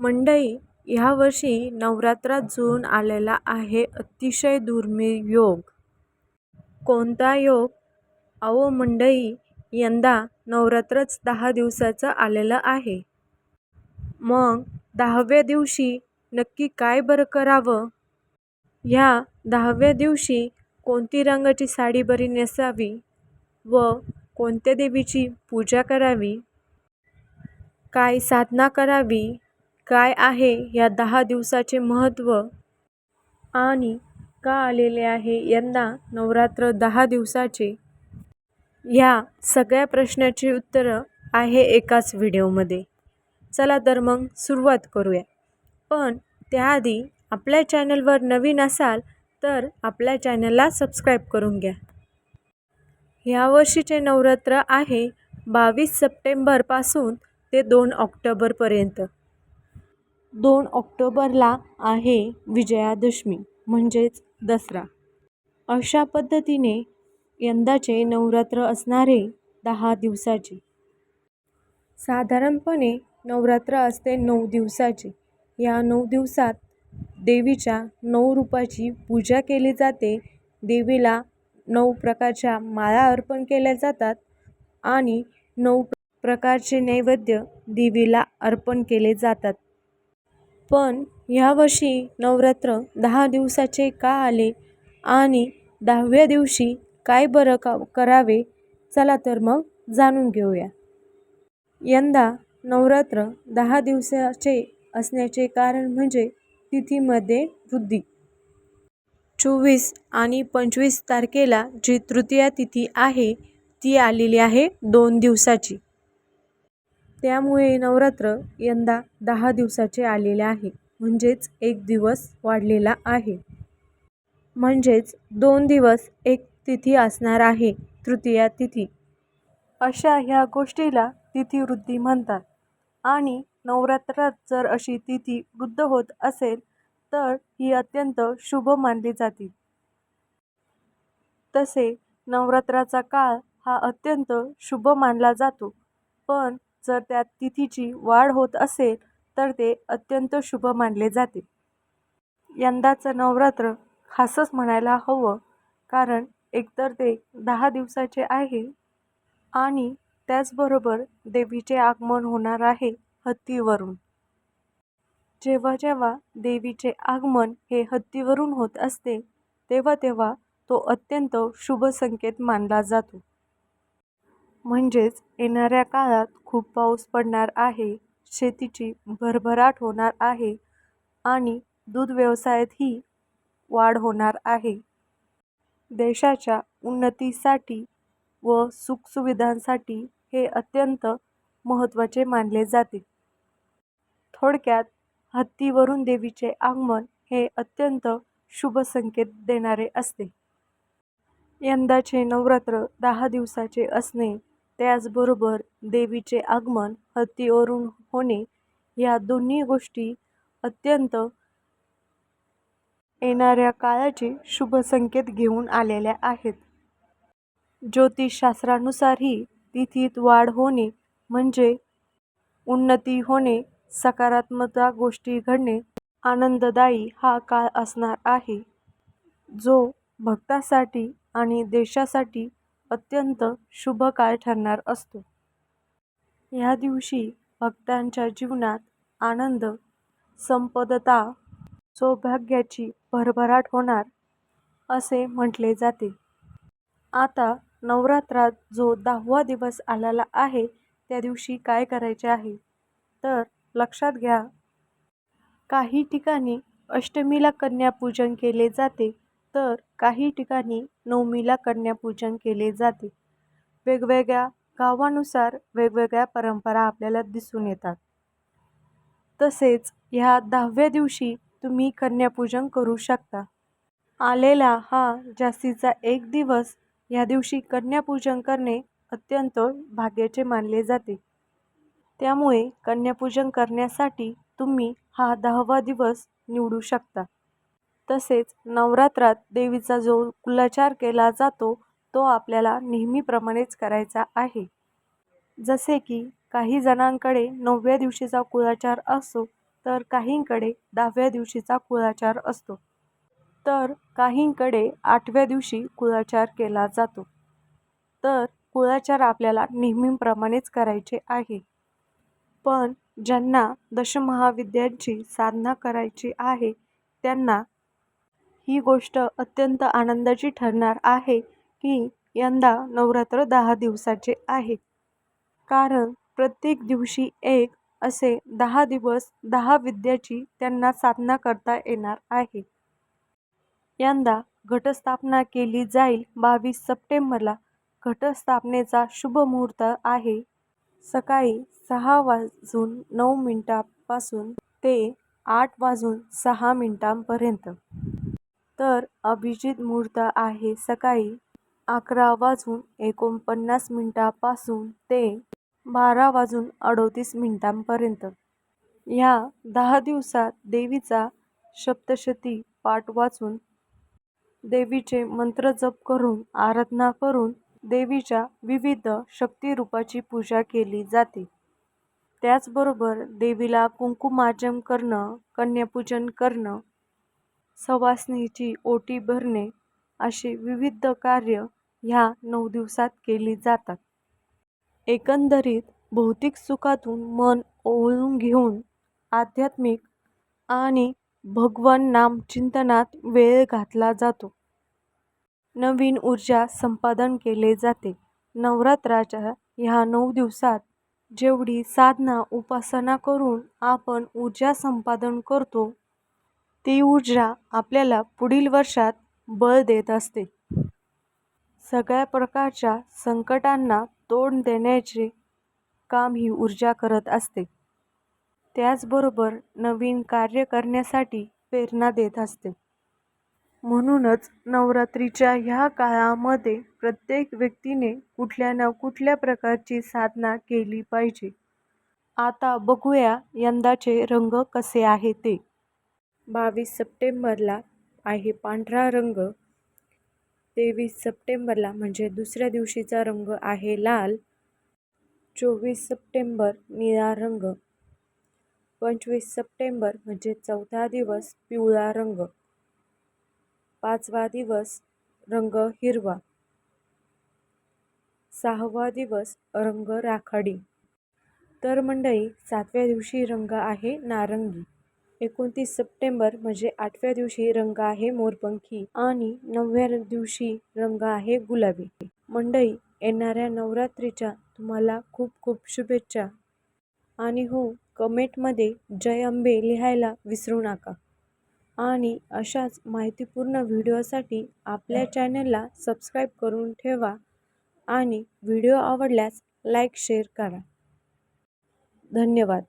मंडई ह्यावर्षी नवरात्रात जुळून आलेला आहे अतिशय दुर्मिळ योग. कोणता योग? अहो मंडई यंदा नवरात्रच दहा दिवसाचं आलेलं आहे. मग दहाव्या दिवशी नक्की काय बरं करावं? ह्या दहाव्या दिवशी कोणती रंगाची साडी बरी नेसावी व कोणत्या देवीची पूजा करावी? काय साधना करावी? काय आहे या दहा दिवसाचे महत्त्व? आणि का आलेले आहे यंदा नवरात्र दहा दिवसाचे? ह्या सगळ्या प्रश्नाची उत्तरं आहे एकाच व्हिडिओमध्ये. चला तर मग सुरुवात करूया. पण त्याआधी आपल्या चॅनलवर नवीन असाल तर आपल्या चॅनलला सबस्क्राईब करून घ्या. ह्यावर्षीचे नवरात्र आहे बावीस सप्टेंबरपासून ते दोन ऑक्टोबरपर्यंत. दोन ऑक्टोबरला आहे विजयादशमी म्हणजेच दसरा. अशा पद्धतीने यंदाचे नवरात्र असणारे दहा दिवसाचे. साधारणपणे नवरात्र असते नऊ दिवसाचे. या नऊ दिवसात देवीच्या नऊ रूपाची पूजा केली जाते. देवीला नऊ प्रकारच्या माळा अर्पण केल्या जातात आणि नऊ प्रकारचे नैवेद्य देवीला अर्पण केले जातात. पण ह्यावर्षी नवरात्र दहा दिवसाचे का आले आणि दहाव्या दिवशी काय बरं का करावे चला तर मग जाणून घेऊया. यंदा नवरात्र दहा दिवसाचे असण्याचे कारण म्हणजे तिथीमध्ये वृद्धी. चोवीस आणि पंचवीस तारखेला जी तृतीया तिथी आहे ती आलेली आहे दोन दिवसाची. त्यामुळे नवरात्र यंदा दहा दिवसाचे आलेले आहे. म्हणजेच एक दिवस वाढलेला आहे. म्हणजेच दोन दिवस एक तिथी असणार आहे तृतीया तिथी. अशा ह्या गोष्टीला तिथीवृद्धी म्हणतात. आणि नवरात्रात जर अशी तिथी वृद्ध होत असेल तर ही अत्यंत शुभ मानली जाते. तसे नवरात्राचा काळ हा अत्यंत शुभ मानला जातो. पण जर त्यात तिथीची वाढ होत असेल तर ते अत्यंत शुभ मानले जाते. यंदाचं नवरात्र खासच म्हणायला हवं कारण एकतर ते दहा दिवसाचे आहे आणि त्याचबरोबर देवीचे आगमन होणार आहे हत्तीवरून. जेव्हा जेव्हा देवीचे आगमन हे हत्तीवरून होत असते तेव्हा तेव्हा तो अत्यंत शुभ संकेत मानला जातो. म्हणजेच येणाऱ्या काळात खूप पाऊस पडणार आहे शेतीची भरभराट होणार आहे आणि दूध व्यवसायातही वाढ होणार आहे. देशाच्या उन्नतीसाठी व सुखसुविधांसाठी हे अत्यंत महत्त्वाचे मानले जाते. थोडक्यात हत्तीवरून देवीचे आगमन हे अत्यंत शुभ संकेत देणारे असते. यंदाचे नवरात्र दहा दिवसाचे असणे त्याचबरोबर देवीचे आगमन हत्तीवरून होणे या दोन्ही गोष्टी अत्यंत येणाऱ्या काळाचे शुभ संकेत घेऊन आलेल्या आहेत. ज्योतिषशास्त्रानुसारही तिथीत वाढ होणे म्हणजे उन्नती होणे सकारात्मक गोष्टी घडणे आनंददायी हा काळ असणार आहे. जो भक्तासाठी आणि देशासाठी अत्यंत शुभ काळ ठरणार असतो. ह्या दिवशी भक्तांच्या जीवनात आनंद संपदता सौभाग्याची भरभराट होणार असे म्हटले जाते. आता नवरात्रात जो दहावा दिवस आलेला आहे त्या दिवशी काय करायचे आहे? तर लक्षात घ्या. काही ठिकाणी अष्टमीला कन्यापूजन केले जाते. तर काही ठिकाणी नवमीला कन्यापूजन केले जाते. वेगवेगळ्या गावानुसार वेगवेगळ्या परंपरा आपल्याला दिसून येतात. तसेच ह्या दहाव्या दिवशी तुम्ही कन्यापूजन करू शकता. आलेला हा जास्तीचा एक दिवस ह्या दिवशी कन्यापूजन करणे अत्यंत भाग्याचे मानले जाते. त्यामुळे कन्यापूजन करण्यासाठी तुम्ही हा दहावा दिवस निवडू शकता. तसेच नवरात्रात देवीचा जो कुलाचार केला जातो तो आपल्याला नेहमीप्रमाणेच करायचा आहे. जसे की काही जणांकडे नवव्या दिवशीचा कुलाचार असतो तर काहींकडे दहाव्या दिवशीचा कुळाचार असतो. तर काहींकडे आठव्या दिवशी कुळाचार केला जातो. तर कुळाचार आपल्याला नेहमीप्रमाणेच करायचे आहे. पण ज्यांना दशमहाविद्यांची साधना करायची आहे त्यांना ही गोष्ट अत्यंत आनंदाची ठरणार आहे की यंदा नवरात्र दहा दिवसाचे आहे. कारण प्रत्येक दिवशी एक असे दहा दिवस दहा विद्याची त्यांना साधना करता येणार आहे. यंदा घटस्थापना केली जाईल बावीस सप्टेंबरला. घटस्थापनेचा शुभ मुहूर्त आहे. सकाळी सहा वाजून नऊ मिनिटांपासून ते आठ वाजून सहा मिनिटांपर्यंत. तर अभिजित मुहूर्त आहे सकाळी अकरा वाजून एकोणपन्नास मिनिटापासून ते बारा वाजून अडोतीस मिनिटांपर्यंत. ह्या दहा दिवसात देवीचा सप्तशती पाठ वाचून देवीचे मंत्र जप करून आराधना करून देवीच्या विविध शक्तिरूपाची पूजा केली जाते. त्याचबरोबर देवीला कुंकुमाजम करणं कन्यापूजन करणं सवासणीची ओटी भरणे अशी विविध कार्य ह्या नऊ दिवसात केली जातात. एकंदरीत भौतिक सुखातून मन ओवळून घेऊन आध्यात्मिक आणि भगवान नाम चिंतनात वेळ घातला जातो. नवीन ऊर्जा संपादन केले जाते. नवरात्राच्या ह्या नऊ दिवसात जेवढी साधना उपासना करून आपण ऊर्जा संपादन करतो ती ऊर्जा आपल्याला पुढील वर्षात बळ देत असते. सगळ्या प्रकारच्या संकटांना तोंड देण्याचे काम ही ऊर्जा करत असते. त्याचबरोबर नवीन कार्य करण्यासाठी प्रेरणा देत असते. म्हणूनच नवरात्रीच्या ह्या काळामध्ये प्रत्येक व्यक्तीने कुठल्या ना कुठल्या प्रकारची साधना केली पाहिजे. आता बघूया यंदाचे रंग कसे आहे ते. बावीस सप्टेंबरला आहे पांढरा रंग. तेवीस सप्टेंबरला म्हणजे दुसऱ्या दिवशीचा रंग आहे लाल. चोवीस सप्टेंबर निळा रंग. पंचवीस सप्टेंबर म्हणजे चौथा दिवस पिवळा रंग. पाचवा दिवस रंग हिरवा. सहावा दिवस रंग राखाडी. तर मंडळी सातव्या दिवशी रंग आहे नारंगी. एकोणतीस सप्टेंबर म्हणजे आठव्या दिवशी रंग आहे मोरपंखी आणि नवव्या दिवशी रंग आहे गुलाबी. मंडई येणाऱ्या नवरात्रीच्या तुम्हाला खूप खूप शुभेच्छा. आणि हो कमेंटमध्ये जय अंबे लिहायला विसरू नका. आणि अशाच माहितीपूर्ण व्हिडिओसाठी आपल्या चॅनलला सबस्क्राईब करून ठेवा आणि व्हिडिओ आवडल्यास लाईक शेअर करा. धन्यवाद.